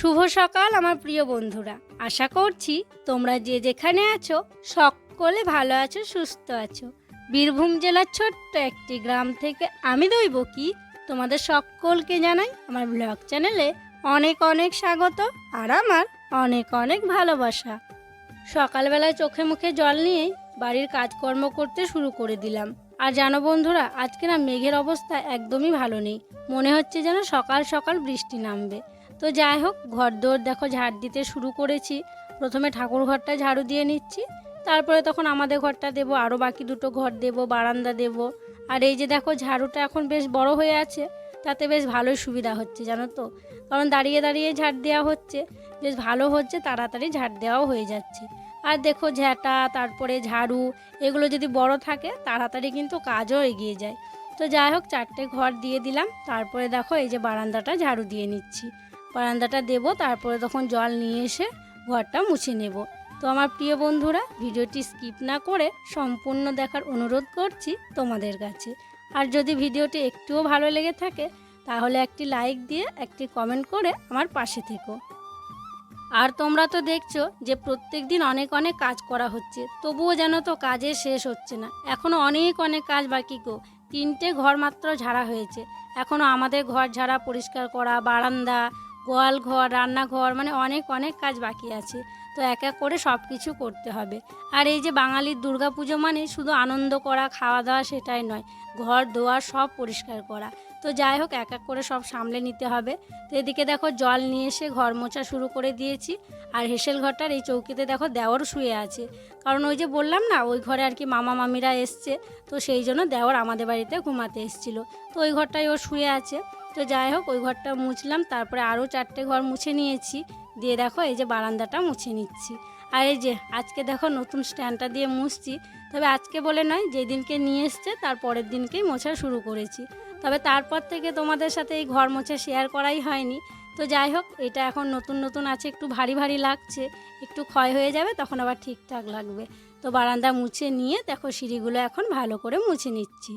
শুভ সকাল, আমার প্রিয় বন্ধুরা। আশা করছি তোমরা যে যেখানে আছো, সকলে ভালো আছো, সুস্থ আছো। বীরভূম জেলার ছোট্ট একটি গ্রাম থেকে আমি দইব কি তোমাদের সকলকে জানাই আমার ব্লগ চ্যানেলে অনেক অনেক স্বাগত আর আমার অনেক অনেক ভালোবাসা। সকালবেলায় চোখে মুখে জল নিয়েই বাড়ির কাজকর্ম করতে শুরু করে দিলাম। আর জানো বন্ধুরা, আজকে না মেঘের অবস্থা একদমই ভালো নেই। মনে হচ্ছে যেন সকাল সকাল বৃষ্টি নামবে। তো যাই হোক ঘর দৌড় দেখো ঝাড় দিতে শুরু করেছি। প্রথমে ঠাকুর ঘরটা ঝাড়ু দিয়ে নিচ্ছি। তারপরে তখন আমাদের ঘরটা দেবো আরও বাকি দুটো ঘর দেবো, বারান্দা দেবো। আর এই যে দেখো ঝাড়ুটা এখন বেশ বড় হয়ে আছে, তাতে বেশ ভালোই সুবিধা হচ্ছে, জানো তো? কারণ দাঁড়িয়ে দাঁড়িয়ে ঝাড় দেওয়া হচ্ছে, বেশ ভালো হচ্ছে, তাড়াতাড়ি ঝাড় দেওয়াও হয়ে যাচ্ছে। আর দেখো ঝ্যাঁটা তারপরে ঝাড়ু, এগুলো যদি বড় থাকে, তাড়াতাড়ি কিন্তু কাজও এগিয়ে যায়। তো যাই হোক, চারটে ঘর দিয়ে দিলাম, তারপরে দেখো এই যে বারান্দাটা ঝাড়ু দিয়ে নিচ্ছি। বারান্দাটা দেবো, তারপরে তখন জল নিয়ে এসে ঘরটা মুছে নেব। তো আমার প্রিয় বন্ধুরা, ভিডিওটি স্কিপ না করে সম্পূর্ণ দেখার অনুরোধ করছি তোমাদের কাছে। আর যদি ভিডিওটি একটুও ভালো লেগে থাকে, তাহলে একটি লাইক দিয়ে একটি কমেন্ট করে আমার পাশে থেকো। আর তোমরা তো দেখছ যে প্রত্যেক দিন অনেক অনেক কাজ করা হচ্ছে, তবুও যেন তো কাজের শেষ হচ্ছে না। এখনও অনেক অনেক কাজ বাকি গো, তিনটে ঘর মাত্র ঝাড়া হয়েছে। এখনও আমাদের ঘর ঝাড়া পরিষ্কার করা, বারান্দা গোয়াল ঘর রান্নাঘর মানে অনেক অনেক কাজ বাকি আছে। তো এক এক করে সব কিছু করতে হবে। আর এই যে বাঙালির দুর্গাপুজো মানে শুধু আনন্দ করা খাওয়া দাওয়া সেটাই নয়, ঘর, দোয়ার সব পরিষ্কার করা। তো যাই হোক, এক এক করে সব সামলে নিতে হবে। তো এদিকে দেখো জল নিয়ে এসে ঘর মোছা শুরু করে দিয়েছি। আর হেসেল ঘরটার এই চৌকিতে দেখো দেওয়ার শুয়ে আছে। কারণ ওই যে বললাম না, ওই ঘরে আর কি মামা মামিরা এসছে। তো সেই জন্য দেওয়ার আমাদের বাড়িতে ঘুমাতে এসেছিল। তো ওই ঘরটাই ও শুয়ে আছে। তো যাই হোক, ওই ঘরটা মুছলাম, তারপরে আরও চারটে ঘর মুছে নিয়েছি। দিয়ে দেখো, এই যে বারান্দাটা মুছে নিচ্ছি। আর এই যে, আজকে দেখো নতুন স্ট্যান্ডটা দিয়ে মুছছি। তবে আজকে বলে নয় যেদিনকে নিয়ে এসছে, তার পরের দিনকেই মোছা শুরু করেছি। তবে তারপর থেকে তোমাদের সাথে এই ঘর মোছা শেয়ার করাই হয়নি। তো যাই হোক, এটা এখন নতুন নতুন আছে, একটু ভারী ভারী লাগছে। একটু ক্ষয় হয়ে যাবে, তখন আবার ঠিকঠাক লাগবে। তো বারান্দা মুছে নিয়ে, দেখো সিঁড়িগুলো এখন ভালো করে মুছে নিচ্ছি।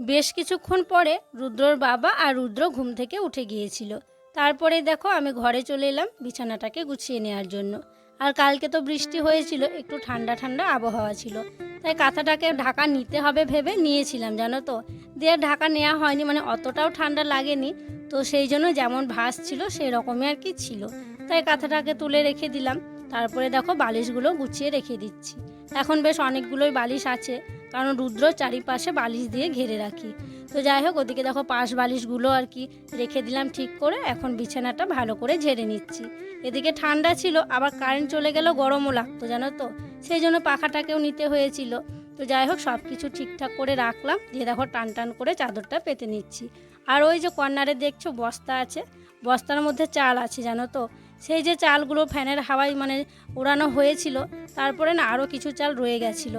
বেশ কিছুক্ষণ পরে রুদ্রর বাবা আর রুদ্র ঘুম থেকে উঠে গিয়েছিল। তারপরে দেখো আমি ঘরে চলে এলাম বিছানাটাকে গুছিয়ে নেওয়ার জন্য। আর কালকে তো বৃষ্টি হয়েছিল, একটু ঠান্ডা ঠান্ডা আবহাওয়া ছিল। তাই কাঁথাটাকে ঢাকা নিতে হবে ভেবে নিয়েছিলাম, জানো তো? দিয়ে ঢাকা নেওয়া হয়নি মানে অতটাও ঠান্ডা লাগেনি। তো সেই জন্য যেমন ভাস ছিল সেই রকমই আর কি ছিল। তাই কাঁথাটাকে তুলে রেখে দিলাম। তারপরে দেখো বালিশগুলো গুছিয়ে রেখে দিচ্ছি। এখন বেশ অনেকগুলোই বালিশ আছে। কারণ রুদ্র চারিপাশে বালিশ দিয়ে ঘিরে রাখি। তো যাই হোক, ওদিকে দেখো পাশ বালিশগুলো আর কি রেখে দিলাম ঠিক করে, এখন বিছানাটা ভালো করে ঝেড়ে নিচ্ছি। এদিকে ঠান্ডা ছিল, আবার কারেন্ট চলে গেল গরমও লাগতো, জানো তো? সেই জন্য পাখাটাকেও নিতে হয়েছিল। তো যাই হোক সব কিছু ঠিকঠাক করে রাখলাম, দিয়ে দেখো টান টান করে চাদরটা পেতে নিচ্ছি। আর ওই যে কর্নারে দেখছ, বস্তা আছে? বস্তার মধ্যে চাল আছে, জানো তো? সেই যে চালগুলো ফ্যানের হাওয়ায় মানে ওড়ানো হয়েছিল, তারপরে না আরও কিছু চাল রয়ে গেছিল।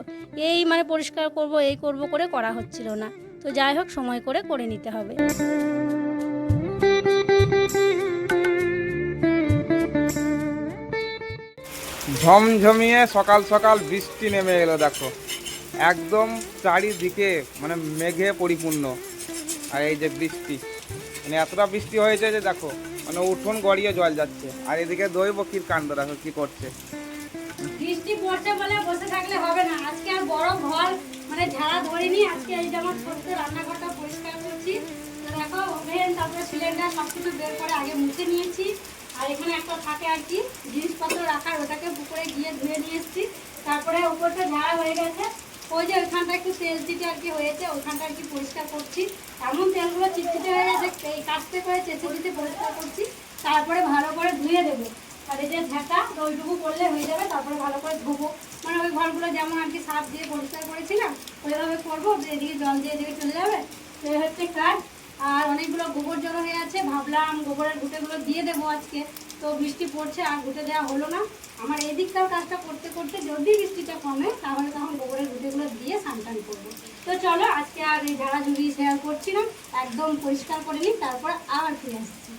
এই মানে পরিষ্কার করব, এই করব করে করা হচ্ছিল না। তো যাই হোক, সময় করে করে নিতে হবে। ঝমঝমিয়ে সকাল সকাল বৃষ্টি নেমে এলো, দেখো। একদম চারিদিকে মানে মেঘে পরিপূর্ণ। আর এই যে বৃষ্টি মানে এতটা বৃষ্টি হয়েছে যে দেখো মানে উঠোন গড়িয়ে জল যাচ্ছে। আর এদিকে দই বকির কাণ্ড দেখো কি করছে? বৃষ্টি পড়ছে বলে বসে থাকলে হবে না। আজকে আর বড় ঘর মানে ঝাড়া ধরিনি। আজকে এই যে আমার রান্নাঘরটা পরিষ্কার করছি। দেখো, ওভেন, তারপরে সিলিন্ডার সব কিছু বের করে আগে মুছে নিয়েছি। আর এখানে একটা থাকে আর কি, জিনিসপত্র রাখার, ওটাকে পুকুরে গিয়ে ধুয়ে নিয়ে এসেছি। তারপরে উপরটা ঝাড়া হয়ে গেছে। ওই যে ওইখানটা একটু তেল দিতে আর কি হয়েছে ওইখানটা আর কি পরিষ্কার করছি। এমন তেলগুলো চিটচিটে হয়ে গেছে, এই কাস্তে করে চেঁচে দিতে পরিষ্কার করছি, তারপরে ভালো করে ধুয়ে দেবো। আর এই যে ঝাঁটা ওইটুকু করলে হয়ে যাবে, তারপরে ভালো করে ধোবো। মানে ওই ঘরগুলো যেমন আর কি সাপ দিয়ে পরিষ্কার করেছিলাম, ওইভাবে করব এদিকে জল দিয়ে এদিকে চলে যাবে। এই হচ্ছে কাজ। আর অনেকগুলো গোবর জড়ো হয়ে আছে। ভাবলাম গোবরের ঘুটেগুলো দিয়ে দেবো আজকে। তো বৃষ্টি পড়ছে আর ঘুটে দেওয়া হলো না। আমার এদিকটাও কাজটা করতে করতে যদি বৃষ্টিটা কমে, তাহলে তখন গোবরের ঘুটেগুলো দিয়ে স্নান করব। তো চলো, আজকে আর এই ঝাড়াঝুড়ি শেয়ার করছি না। একদম পরিষ্কার করে নিই, তারপর আবার ফিরে আসছি।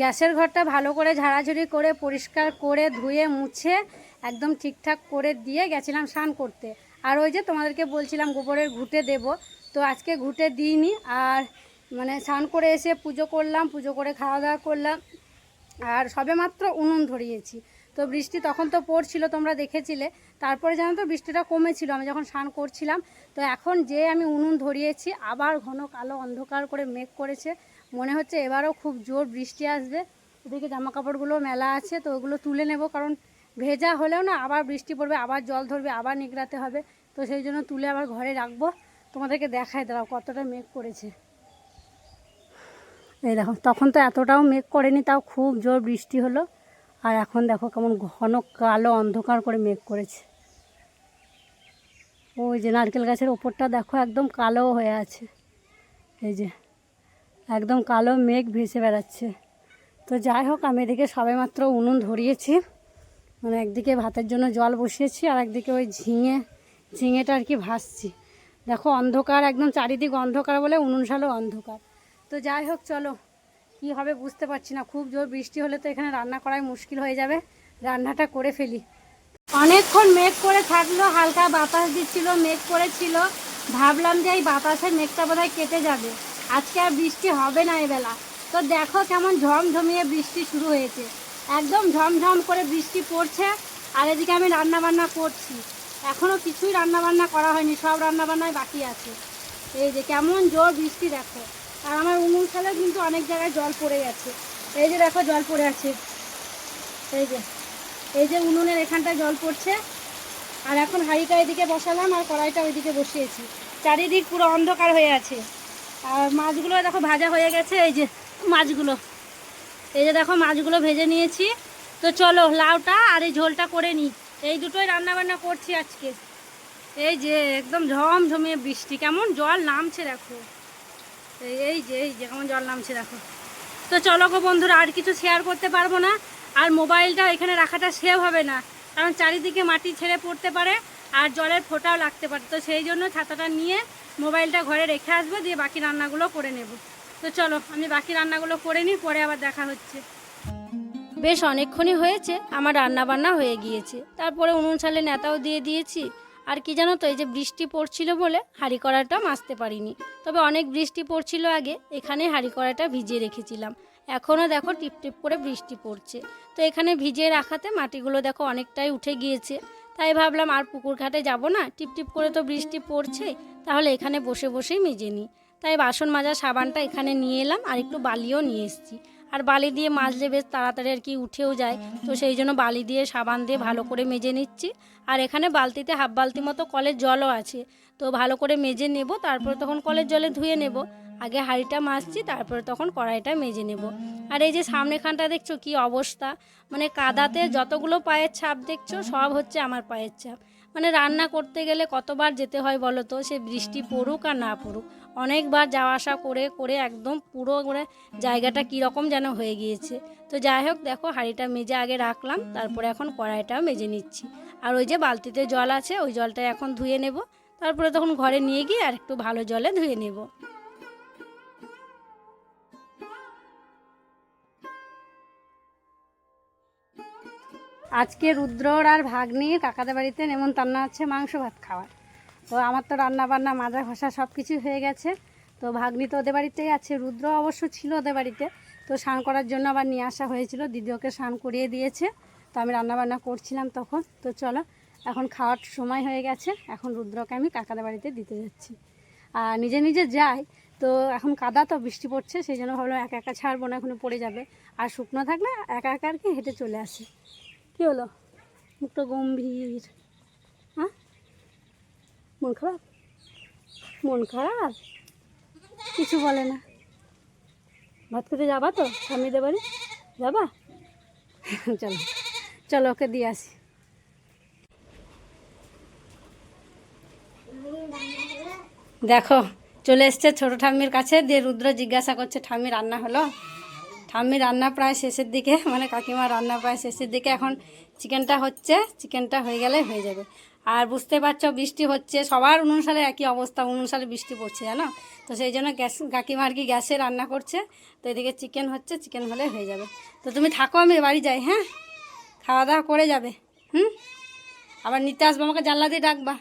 গ্যাসের ঘরটা ভালো করে ঝাড়াঝুড়ি করে পরিষ্কার করে ধুয়ে, মুছে, একদম ঠিকঠাক করে দিয়ে গেছিলাম স্নান করতে। আর ওই যে তোমাদেরকে বলছিলাম গোবরের ঘুঁটে দেব। তো আজকে ঘুঁটে দিইনি আর মানে স্নান করে এসে পুজো করলাম, পুজো করে খাওয়া দাওয়া করলাম। আর সবে মাত্র উনুন ধরিয়েছি। তো বৃষ্টি তখন তো পড়ছিল, তোমরা দেখেছিলে। তারপরে জানো তো বৃষ্টিটা কমেছিল, আমি যখন স্নান করছিলাম। তো এখন যে আমি উনুন ধরিয়েছি, আবার ঘন কালো অন্ধকার করে মেঘ করেছে। মনে হচ্ছে এবারও খুব জোর বৃষ্টি আসবে। ওদিকে জামা কাপড়গুলো মেলা আছে, তো ওগুলো তুলে নেব, কারণ ভেজা হলেও না আবার বৃষ্টি পড়বে, আবার জল ধরবে, আবার নিগড়াতে হবে। তো সেই জন্য তুলে আবার ঘরে রাখব। তোমাদেরকে দেখাই দাও কতটা মেঘ করেছে। এই দেখো, তখন তো এতটাও মেঘ করেনি, তাও খুব জোর বৃষ্টি হলো। আর এখন দেখো কেমন ঘন কালো অন্ধকার করে মেঘ করেছে। ওই যে নারকেল গাছের ওপরটা দেখো, একদম কালো হয়ে আছে। এই যে একদম কালো মেঘ ভেসে বেড়াচ্ছে। তো যাই হোক, আমি এদিকে সবেমাত্র উনুন ধরিয়েছি। মানে একদিকে ভাতের জন্য জল বসিয়েছি, আর একদিকে ওই ঝিঙে, ঝিঙেটা আর কি ভাসছি দেখো, অন্ধকার, একদম চারিদিক অন্ধকার বলে উনুন শালও অন্ধকার। তো যাই হোক, চলো। কি হবে বুঝতে পারছি না। খুব জোর বৃষ্টি হলে তো এখানে রান্না করাই মুশকিল হয়ে যাবে। রান্নাটা করে ফেলি। অনেকক্ষণ মেঘ করে থাকল, হালকা বাতাস দিচ্ছিল, মেঘ করেছিল। ভাবলাম যে এই বাতাসের মেঘটা বোধহয় কেটে যাবে। আজকে আর বৃষ্টি হবে না এবেলা। তো দেখো কেমন ঝমঝমিয়ে বৃষ্টি শুরু হয়েছে। একদম ঝমঝম করে বৃষ্টি পড়ছে, আর এদিকে আমি রান্নাবান্না করছি। এখনও কিছুই রান্নাবান্না করা হয়নি, সব রান্না বান্নায় বাকি আছে। এই যে কেমন জোর বৃষ্টি দেখো। আর আমার উনুন সালেও কিন্তু অনেক জায়গায় জল পড়ে গেছে। এই যে দেখো জল পড়ে আছে। এই যে এই যে উনুনের এখানটায় জল পড়ছে। আর এখন হাঁড়িটা এদিকে বসালাম, আর কড়াইটা ওইদিকে বসিয়েছি। চারিদিক পুরো অন্ধকার হয়ে আছে। আর মাছগুলো দেখো ভাজা হয়ে গেছে, এই যে মাছগুলো। এই যে দেখো মাছগুলো ভেজে নিয়েছি। তো চলো লাউটা আর এই ঝোলটা করে নিই। এই দুটোই রান্না বান্না করছি আজকে। এই যে একদম ঝমঝমিয়ে বৃষ্টি, কেমন জল নামছে দেখো। এই যে এই যে কেমন জল নামছে দেখো। তো চলো গো বন্ধুরা, আর কিছু শেয়ার করতে পারব না। আর মোবাইলটা এখানে রাখাটা সেভ হবে না। কারণ চারিদিকে মাটি ছেড়ে পড়তে পারে। আর জলের ফোঁটাও লাগতে পারে। তো সেই জন্য ছাতাটা নিয়ে মোবাইলটা ঘরে রেখে আসব, দিয়ে বাকি রান্নাগুলো করে নেব। তো চলো, আমি বাকি রান্নাগুলো করে নিই, পরে আবার দেখা হচ্ছে। বেশ অনেকক্ষণই হয়েছে, আমার রান্না বান্না হয়ে গিয়েছে। তারপরে উনুন সালে নেতাও দিয়ে দিয়েছি। আর কি জানো তো, এই যে বৃষ্টি পড়ছিল বলে হাঁড়ি কড়াটা মাজতে পারিনি। তবে অনেক বৃষ্টি পড়ছিল আগে, এখানে হাঁড়ি কড়াটা ভিজিয়ে রেখেছিলাম। এখনও দেখো টিপ টিপ করে বৃষ্টি পড়ছে। তো এখানে ভিজিয়ে রাখাতে মাটিগুলো দেখো অনেকটাই উঠে গিয়েছে। তাই ভাবলাম আর পুকুর ঘাটে যাব না। টিপ টিপ করে তো বৃষ্টি পড়ছে, তাহলে এখানে বসে বসেই মেজে নিই। তাই বাসন মাজার সাবানটা এখানে নিয়ে এলাম আর একটু বালিও নিয়ে এসেছি। আর বালি দিয়ে মাজলে বেশ তাড়াতাড়ি আর কি উঠেও যায়। তো সেই জন্য বালি দিয়ে, সাবান দিয়ে ভালো করে মেজে নিচ্ছি। আর এখানে বালতিতে হাফ বালতি মতো কলের জলও আছে। তো ভালো করে মেজে নেব, তারপরে তখন কলের জলে ধুয়ে নেব। আগে হাঁড়িটা মাজছি, তারপরে তখন কড়াইটা মেজে নেব। আর এই যে সামনেখানটা দেখছ, কি অবস্থা? মানে কাদাতে যতগুলো পায়ের ছাপ দেখছ, সব হচ্ছে আমার পায়ের ছাপ। মানে রান্না করতে গেলে কতবার যেতে হয় বলো তো? সে বৃষ্টি পড়ুক আর না পড়ুক। অনেকবার যাওয়া আসা করে করে একদম পুরো মানে জায়গাটা কীরকম যেন হয়ে গিয়েছে। তো যাই হোক, দেখো হাঁড়িটা মেজে আগে রাখলাম, তারপরে এখন কড়াইটাও মেজে নিচ্ছি। আর ওই যে বালতিতে জল আছে, ওই জলটা এখন ধুয়ে নেব। তারপরে তখন ঘরে নিয়ে গিয়ে আর একটু ভালো জলে ধুয়ে নেব। আজকে রুদ্রর আর ভাগ্নির কাকাদের বাড়িতে নেমন্তন্ন আছে মাংস ভাত খাওয়ার। তো আমার তো রান্না বান্না মাজা ঘষা সব কিছু হয়ে গেছে। তো ভাগ্নি তো ওদের বাড়িতেই আছে, রুদ্র অবশ্য ছিল ওদের বাড়িতে। তো স্নান করার জন্য আবার নিয়ে আসা হয়েছিল দিদি ওকে স্নান করিয়ে দিয়েছে। তো আমি রান্না বান্না করছিলাম তখন। তো চলো, এখন খাওয়ার সময় হয়ে গেছে, এখন রুদ্রকে আমি কাকাদের বাড়িতে দিতে যাচ্ছি। আর নিজে নিজে যাই, তো এখন কাদা তো বৃষ্টি পড়ছে, সেই জন্য ভাবলাম একা একা ছাড়বো না, এখনও পড়ে যাবে। আর শুকনো থাকলে একা একা আর কি হেঁটে চলে আসে। কী হলো? মুখটা গম্ভীর। হ্যাঁ? মন খারাপ? মন খারাপ? কিছু বলে না। ভাত খেতে যাবা তো? স্বামীদের বাড়ি? যাবা? চলো চলো ওকে দিয়ে আসি। দেখো, চলে এসছে ছোটো ঠাম্মির কাছে। দিয়ে রুদ্র জিজ্ঞাসা করছে, ঠাম্মি, রান্না হলো? ঠাম্মি রান্না প্রায় শেষের দিকে মানে কাকিমা রান্না প্রায় শেষের দিকে এখন চিকেনটা হচ্ছে, চিকেনটা হয়ে গেলে হয়ে যাবে। আর বুঝতে পারছ, বৃষ্টি হচ্ছে, সবার অনুসারে একই অবস্থা, অনুসারে বৃষ্টি পড়ছে, জানো? তো সেই জন্য গ্যাস, কাকিমা আর কি গ্যাসে রান্না করছে, তো এদিকে চিকেন হচ্ছে, চিকেন হলে হয়ে যাবে। তো তুমি থাকো, আমি বাড়ি যাই হ্যাঁ? খাওয়া দাওয়া করে যাবে, হুম? আবার নিতে আসব, আমাকে জানলা দিয়ে ডাকবা।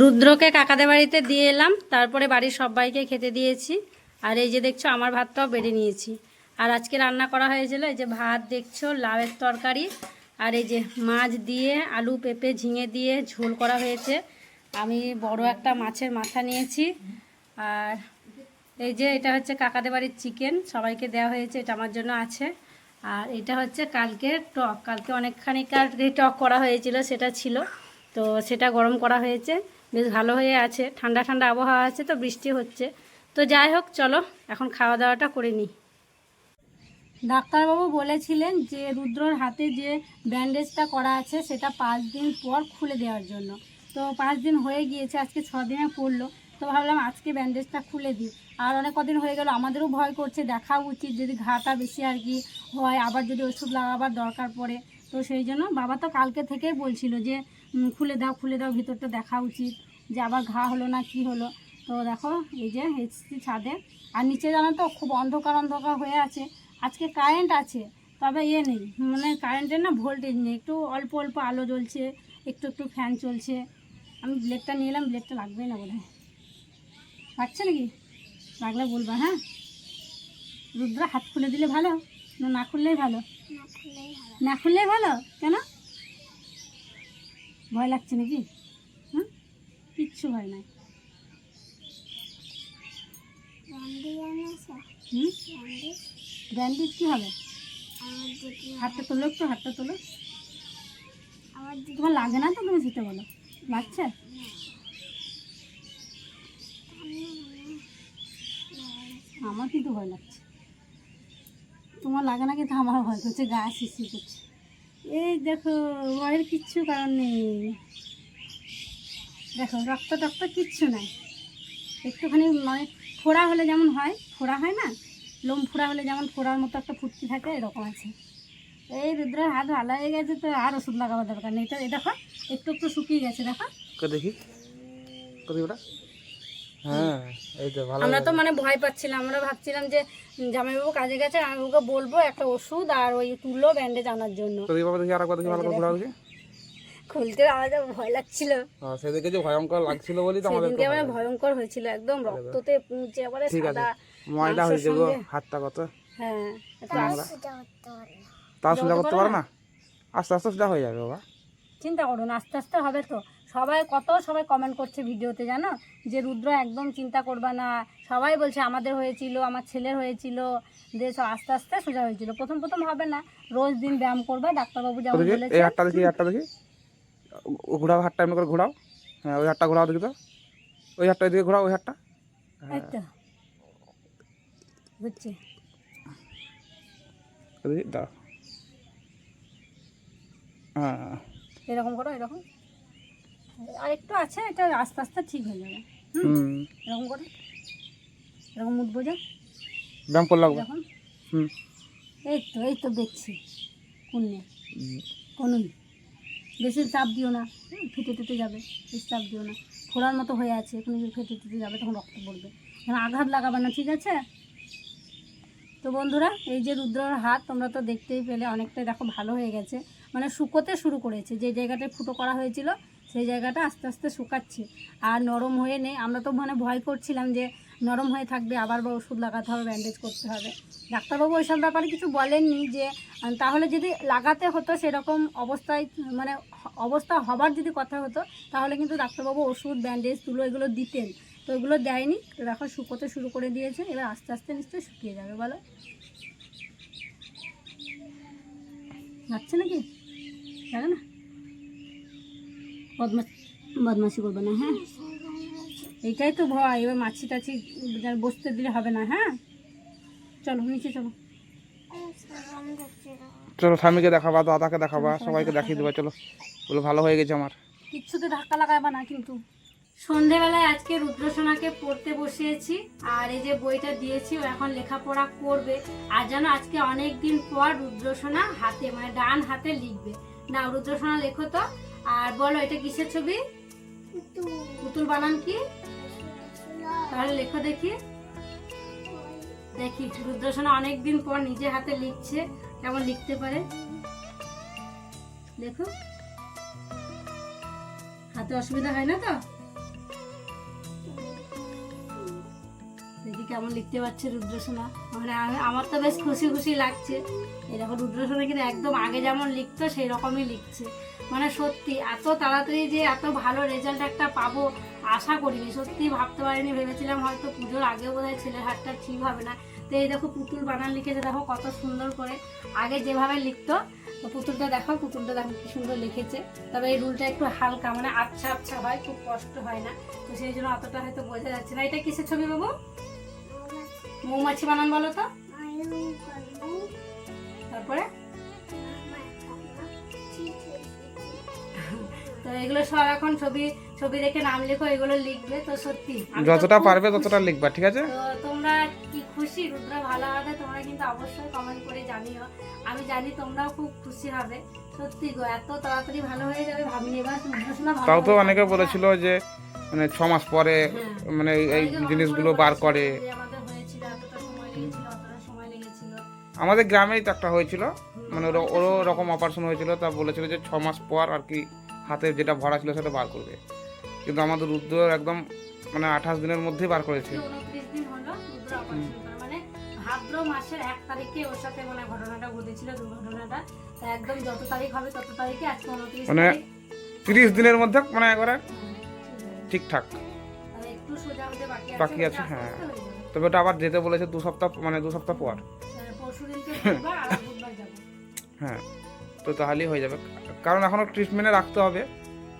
রুদ্রকে কাকাদের বাড়িতে দিয়ে এলাম, তারপরে বাড়ির সবাইকে খেতে দিয়েছি। আর এই যে দেখছ, আমার ভাতটাও বেড়ে নিয়েছি। আর আজকে রান্না করা হয়েছিল এই যে ভাত, দেখছ, লাউয়ের তরকারি আর এই যে মাছ দিয়ে আলু পেঁপে ঝিঙে দিয়ে ঝোল করা হয়েছে। আমি বড় একটা মাছের মাথা নিয়েছি আর এই যে এটা হচ্ছে কাকাদের বাড়ির চিকেন, সবাইকে দেওয়া হয়েছে, এটা আমার জন্য আছে। আর এটা হচ্ছে কালকে টক, কালকে অনেকখানি কালকে টক করা হয়েছিল, সেটা ছিল। তো সেটা গরম করা হয়েছে, বেশ ভালো হয়ে আছে, ঠান্ডা ঠান্ডা আবহাওয়া আছে তো, বৃষ্টি হচ্ছে। তো যাই হোক, চলো, এখন খাওয়া দাওয়াটা করে নিই। ডাক্তারবাবু বলেছিলেন যে, রুদ্রর হাতে যে ব্যান্ডেজটা করা আছে, সেটা পাঁচ দিন পর খুলে দেওয়ার জন্য। তো পাঁচ দিন হয়ে গিয়েছে, আজকে ছ দিনে পড়ল। তো ভাবলাম আজকে ব্যান্ডেজটা খুলে দিই। আর অনেক কদিন হয়ে গেল, আমাদেরও ভয় করছে, দেখা উচিত যদি ঘাটা বেশি আর কি হয়, আবার যদি ওষুধ লাগাবার দরকার পড়ে। তো সেই জন্য বাবা তো কালকে থেকেই বলছিল যে খুলে দাও খুলে দাও, ভিতরটা দেখা উচিত, যে আবার ঘা হলো না কি হলো। তো দেখো, এই যে এসছি ছাদে। আর নিচে জানো তো, খুব অন্ধকার অন্ধকার হয়ে আছে। আজকে কারেন্ট আছে তবে ইয়ে নেই মানে কারেন্টের না ভোল্টেজ নেই একটু অল্প অল্প আলো জ্বলছে একটু একটু ফ্যান চলছে। আমি ব্লেডটা নিয়ে এলাম ব্লেডটা লাগবে না বোধ হয় লাগছে নাকি? লাগলে বলবা হ্যাঁ? রুদ্র হাত খুলে দিলে ভালো না না খুললেই ভালো? না খুললেই ভালো। কেন? ভয় লাগছে নাকি? হুম? কিচ্ছু ভয় নাই। হুম? ব্যান্ডেজ কী হবে? হাতটা তোলো একটু, হাতটা তোলো। তোমার লাগে না তো তুমি শুতে বলো। লাগছে? আমার কিন্তু ভয় লাগছে। তোমার লাগে না কিন্তু আমার ভয় করছে, গা শিশি করছে। এই দেখো, ভয়ের কিচ্ছু কারণ নেই। দেখো, রক্ত টক্ত কিচ্ছু নাই। একটুখানি মানে ফোড়া হলে যেমন হয় ফোড়া হয় না? লোম ফোড়া হলে যেমন ফোড়ার মতো একটা ফুটকি থাকে এরকম আছে। এই রুদ্রের হাত ভালো হয়ে গেছে তো আর ওষুধ লাগাবার দরকার নেই। এটা দেখো একটু একটু শুকিয়ে গেছে দেখো। দেখি? হ্যাঁ আমরা তো মানে ভয় পাচ্ছিলাম আমরা ভাবছিলাম যে জামাইবাবু কাজে গেছে আমি ওকে বলব একটা ওষুধ আর ওই তুলো ব্যান্ডেজ আনার জন্য। দেখি আর দেখি ভালো করে ঘোরা দেখি। খুলতে আমাদের ভয় লাগছিল। হ্যাঁ সেদিকে যে ভয়ঙ্কর লাগছিল বলি তো আমাদের সেদিনকে আমার ভয়ঙ্কর হয়েছিল একদম রক্ততে পুঁচে এবারে সাদা হয়েছে হাতটা কত? হ্যাঁ তা সোজা করতে পারো না? আস্তে আস্তে সোজা হয়ে যাবে বাবা। চিন্তা করো না আস্তে আস্তে হবে তো। সবাই কত সবাই কমেন্ট করছে ভিডিওতে জানো? যে রুদ্র একদম চিন্তা করবা না। সবাই বলছে আমাদের হয়েছিল আমার ছেলের হয়েছিল। যে সব আস্তে আস্তে সোজা হয়েছিল। প্রথম প্রথম হবে না। রোজ দিন ব্যায়াম করবা ডাক্তারবাবু যেমন দেখি বলেছে। ঘোরাও হাটটা এমনি করে ঘোরাও। হ্যাঁ ওই হাতটা ঘোরাও দেখি তো। ওই হাতটা এদিকে ঘোরাও ওই হাটটা দেখি দাঁড়া হ্যাঁ। এরকম করো এরকম। আর একটু আছে এটা আস্তে আস্তে ঠিক হয়ে যাবে। হুম। এরকম করো। এরকম উঠবো যা ব্যায়াম করে লাগবে হুম। এই তো এই তো দেখছি। কোনে কোনুন বেশি চাপ দিও না। ফেটে টেটে যাবে, বেশি চাপ দিও না। ফোড়ার মতো হয়ে আছে, এখন যদি ফেটে টেটে যাবে তখন রক্ত পড়বে। এখন আঘাত লাগাবে না, ঠিক আছে? তো বন্ধুরা, এই যে রুদ্রর হাত, তোমরা তো দেখতেই পেলে, অনেকটাই দেখো ভালো হয়ে গেছে। মানে শুকোতে শুরু করেছে, যে জায়গাটায় ফুটো করা হয়েছিল, সেই জায়গাটা আস্তে আস্তে শুকাচ্ছে। আর নরম হয়ে নেই, আমরা তো মানে ভয় করছিলাম যে নরম হয়ে থাকবে, আবার বা ওষুধ লাগাতে হবে ব্যান্ডেজ করতে হবে। ডাক্তারবাবু ওইসব ব্যাপারে কিছু বলেননি যে তাহলে যদি লাগাতে হতো সেরকম অবস্থায় মানে অবস্থা হবার যদি কথা হতো, তাহলে কিন্তু ডাক্তারবাবু ওষুধ ব্যান্ডেজ তুলো এগুলো দিতেন। তো এগুলো দেয়নি তো দেখো শুকোতে শুরু করে দিয়েছে, এবার আস্তে আস্তে নিশ্চয়ই শুকিয়ে যাবে, বলো। যাচ্ছে নাকি? যাবে না? বদমাস বদমাসি করবে না হ্যাঁ। এইটাই তো ভয় এবার মাছি টাছি বসতে দিলে হবে না হ্যাঁ? চলো নিচে চলো। চলো স্বামীকে দেখাবা দাদাকে দেখাবা সবাইকে দেখিয়ে দেবা চলো। বলো ভালো হয়ে গেছে আমার। কিচ্ছুতে ধাক্কা লাগাবা না কিন্তু। সন্ধেবেলায় আজকে রুদ্রসোনাকে পড়তে বসিয়েছি আর এই যে বইটা দিয়েছি ও এখন লেখাপড়া করবে। আর যেন আজকে অনেক দিন পর রুদ্রসোনা হাতে মানে ডান হাতে লিখবে। না রুদ্রসোনা লেখো তো। আর বলো এটা কিসের ছবি? পুতুল বানান কি? তাহলে লেখো দেখি। দেখি, রুদ্রসোনা অনেক দিন পর নিজে হাতে লিখছে, কেমন লিখতে পারে? দেখো হাতে অসুবিধা হয় না তো? দেখি কেমন লিখতে পারছে রুদ্রসোনা। মানে আমার তো বেশ খুশি খুশি লাগছে। এরকম রুদ্রসোনা কিন্তু একদম আগে যেমন লিখতো, সেই রকমই লিখছে। মানে সত্যি, এত তাড়াতাড়ি যে এত ভালো রেজাল্ট একটা পাবো আশা করিনি সত্যি ভাবতে পারিনি ভেবেছিলাম হয়তো পুজোর আগেও বোধ হয় ছেলের হাতটা ঠিক হবে না। তো এই দেখো পুতুল বানান লিখেছে দেখো কত সুন্দর করে। আগে যেভাবে লিখতো পুতুলটা দেখো পুতুলটা দেখো কি সুন্দর লিখেছে। তবে এই রুলটা একটু হালকা মানে আচ্ছা আচ্ছা হয় খুব কষ্ট হয় না। তো সেই জন্য অতটা হয়তো বোঝা যাচ্ছে না। এটা কিসের ছবি বাবু? মৌমাছি বানান বলো তো। তারপরে? তো এগুলো সব এখন ছবি ছবি দেখে নাম লেখো এগুলো লিখবে তো সত্যি। যতটা পারবে ততটা লিখবা ঠিক আছে? তো তোমরা কি খুশি? রুদ্র ভালো হবে তোমরা কিন্তু অবশ্যই কমেন্ট করে জানিও। আমি জানি তোমরাও খুব খুশি হবে। সত্যি গো এত তাড়াতাড়ি ভালো হয়ে যাবে ভাবিনি এবার তাও তো অনেকে। বলেছিল যে মানে ছ মাস পরে হ্যাঁ। মানে এই জিনিসগুলো বার করে। আমাদের গ্রামেই তো একটা হয়েছিল। মানে ওর ওরও রকম অপারেশন হয়েছিল তা বলেছিল যে ছ মাস পর আর কি হাতে যেটা ভরা ছিল সেটা বার করবে। কিন্তু আমাদের রুদ্র একদম মানে আঠাশ দিনের মধ্যেই বার করেছে। মানে ভাদ্র মাসের এক তারিখে ওর সাথে মানে ঘটনাটা ঘটেছিল দুর্ঘটনাটা। তা একদম যত তারিখ হবে তত তারিখে আজকে উনত্রিশ মানে তিরিশ দিনের মধ্যে মানে একবারে। ঠিকঠাক। একটু সোজা হতে বাকি আছে হ্যাঁ। তবে ওটা আবার যেতে বলেছে দু সপ্তাহ মানে দু সপ্তাহ পর। আহ, পরশুদিনকে আর বুধবার যাব। হ্যাঁ। তো তাহলেই হয়ে যাবে। কারণ এখনও ট্রিটমেন্টে রাখতে হবে।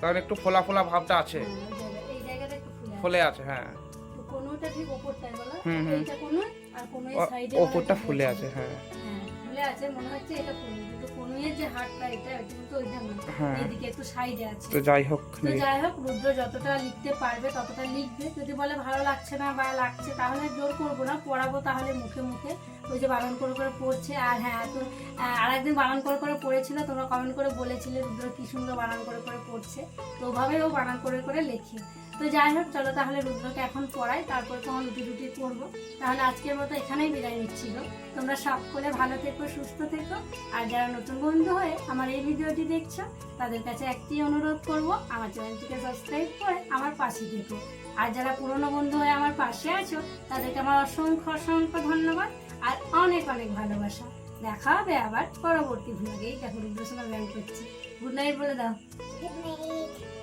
কারণ একটু ফোলা ফোলা ভাবটা আছে। হ্যাঁ, ফুলে আছে। হ্যাঁ। হুম, হুম। ওপরটা ফুলে আছে হ্যাঁ। হ্যাঁ ফুলে আছে হ্যাঁ। তো যাই হোক তো যাই হোক রুদ্র যতটা লিখতে পারবে ততটা লিখবে। যদি বলে ভালো লাগছে না বা লাগছে তাহলে জোর করব না পড়াবো তাহলে মুখে মুখে। ওই যে বারণ করে করে পড়ছে, আর হ্যাঁ তো আর একদিন বানান করে করে পড়েছিল, তোমরা কমেন্ট করে বলেছিলে রুদ্র কি সুন্দর বানান করে করে পড়ছে, তো ওভাবেই ও বানান করে করে লেখে। তো যাই হোক, চলো তাহলে রুদ্রকে এখন পড়াই, তারপর তখন রুটি রুটি করব তাহলে আজকের মতো এখানেই বিদায় নিচ্ছিল তোমরা সকলে ভালো থেকো, সুস্থ থেকো, আর যারা নতুন বন্ধু হয়ে আমার এই ভিডিওটি দেখছ, তাদের কাছে একটি অনুরোধ করব, আমার চ্যানেলটিকে সাবস্ক্রাইব করে আমার পাশে থেকো। আর যারা পুরনো বন্ধু হয়ে আমার পাশে আছো, তাদেরকে আমার অসংখ্য অসংখ্য ধন্যবাদ। আর অনেক অনেক ভালোবাসা। দেখা হবে আবার পরবর্তী ভ্লগে দেখো রুদ্রসোনা ব্যায়াম করছি। গুড নাইট বলে দাও। Good night.